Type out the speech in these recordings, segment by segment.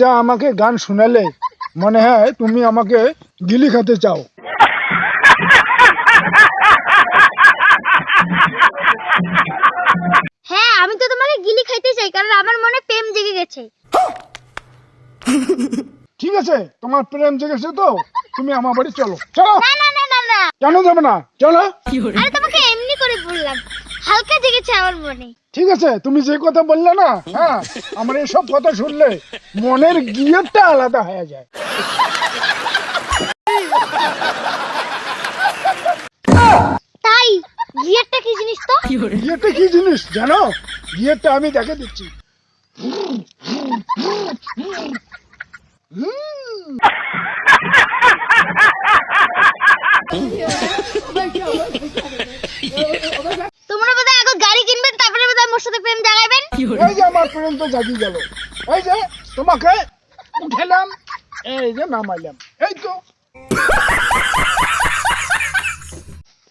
যা আমাকে গান শোনালে মনে হয় তুমি আমাকে গিলি খেতে চাও। হ্যাঁ আমি তো তোমাকে গিলি খাইতে চাই কারণ আমার মনে প্রেম জেগে গেছে। ঠিক আছে তোমার প্রেম জেগেছে তো তুমি আমার বাড়ি চলো। চলো। না না না না না। কেন যাবে না? চলো। আরে তোমাকে এমনি করে বললাম। হালকা জেগেছে আমার মনে। ঠিক আছে তুমি যে কথা বললে না হ্যাঁ আমার এসব কথা শুনলে মনের গিয়েরটা আলাদা হয়ে যায়। তাই গিয়ারটা কি জিনিস তো? গিয়েরটা কি জিনিস জানো? গিয়েরটা আমি দেখে দিচ্ছি। তোমরা এই যে আমার প্রেম তো জাগি গেল এই যে তোমাকে উঠেলাম এই যে নামাইলাম এই তো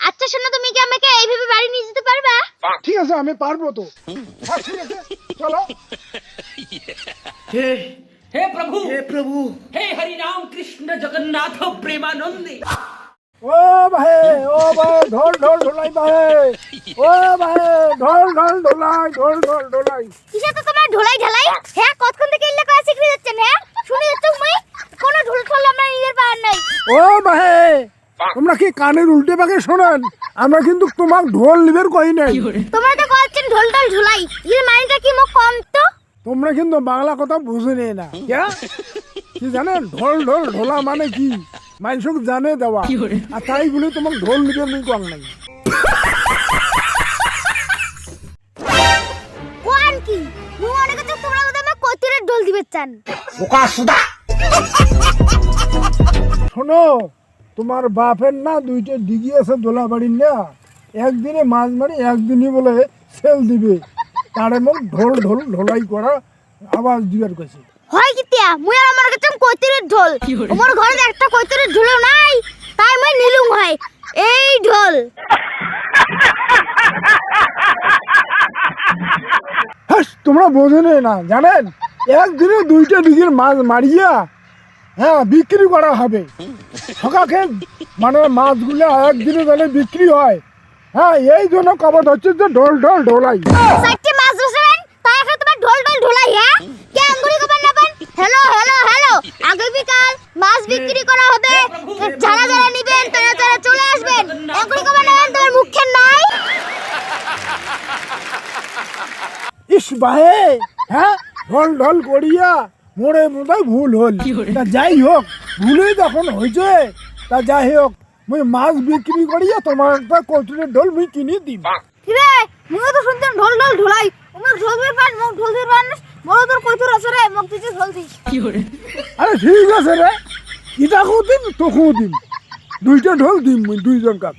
আচ্ছা শোনো তুমি কি আমাকে এইভাবে বাড়ি নিয়ে যেতে পারবা ঠিক আছে আমি পারবো তো হ্যাঁ ঠিক আছে চলো हे हे प्रभु हे प्रभु हे हरि राम कृष्ण जगन्नाथ प्रेमानंदी ও ভাই ও ভাই ঢোল ঢোল ঢোলাই ভাই ও ভাই ঢোল ঢোল ঢোলাই ঢোল ঢোল ঢোলাই। কিসে তো তোমার ঢোলাই ঢালাই? হ্যাঁ কতক্ষণ থেকে ইল্লা করে শিখে যাচ্ছেন হ্যাঁ শুনে যাচ্ছ মুই কোনো ঢোল ঠোল আমরা নিজের পাওয়ার নাই। ও ভাই তোমরা কি কানের উল্টে পাকে শোনেন? আমরা কিন্তু তোমাক ঢোল নিবের কই নাই। তোমরা তো কয়েকজন ঢোল ঢোল ঢোলাই। এর মাইন্ডটা কি মোক কম তো তোমরা কিন্তু বাংলা কথা বুঝে না। কি জানেন? ঢোল ঢোল ঢোলা মানে কি? মানুষক জানে দেওয়া। আর তাই বলে তোমাক ঢোল নিবে মুই কম নাই। কোয়ান কি? মুই মনে করছি তোমরা আমার কতিরের ঢোল দিবে চান শোনো তোমার বাপের না দুইটা ডিগি আছে দোলা বাড়ির না একদিনে মাছ মারি একদিনই বলে সেল দিবে। তারে মোক ঢোল ঢোল ঢোলাই করা আওয়াজ দিবার কাছে। হয় কি তিয়া? মুই আর আমার কাছে কতিরের ঢোল। আমার ঘরে একটা কতিরের ঢোলও নাই তাই মুই নিলুম হয়। এই ঢোল। হ্যাঁ তোমরা বোঝেনে না জানেন? একদিনে দুইটা ডিগির মাছ মারিয়া হ্যাঁ বিক্রি করা হবে। সকাকে মানে মাছগুলো একদিনে তাহলে বিক্রি হয়। হ্যাঁ এই জন্য কবত হচ্ছে যে ঢোল ঢোল ঢোলাই সাইটে মাছ বসাবেন তাই এখন তোমার ঢোল ঢোল ঢোলাই হ্যাঁ কে আঙ্গুরি কবার নেবেন হ্যালো হ্যালো হ্যালো আগে বিকাল মাছ বিক্রি করা হবে। যারা যারা নিবেন তারা তারা চলে আসবেন। আঙ্গুরি কবার নেবেন তোমার মুখে নাই। ইস বাহে হ্যাঁ? ঢল ঢল করিয়া মোড়ে বোধহয় ভুল হল। তা যাই হোক ভুলই তখন হয়েছে। তা যাই হোক মুই মাছ বিক্রি করিয়া তোমার একটা কচুরের ঢোল মুই কিনে দিম। রে মুই তো শুনতাম ঢোল ঢোল ঢোলাই। আমার ঢোল দিয়ে পান মুখ ঢোল দিয়ে পান বড় তোর কইতুর আছে রে মুখ দিতে ঢোল দিস। আরে ঠিক আছে রে। ইটাকেও দিম তোকো দিম। দুইটা ঢোল দিম মই দুইজন কাপ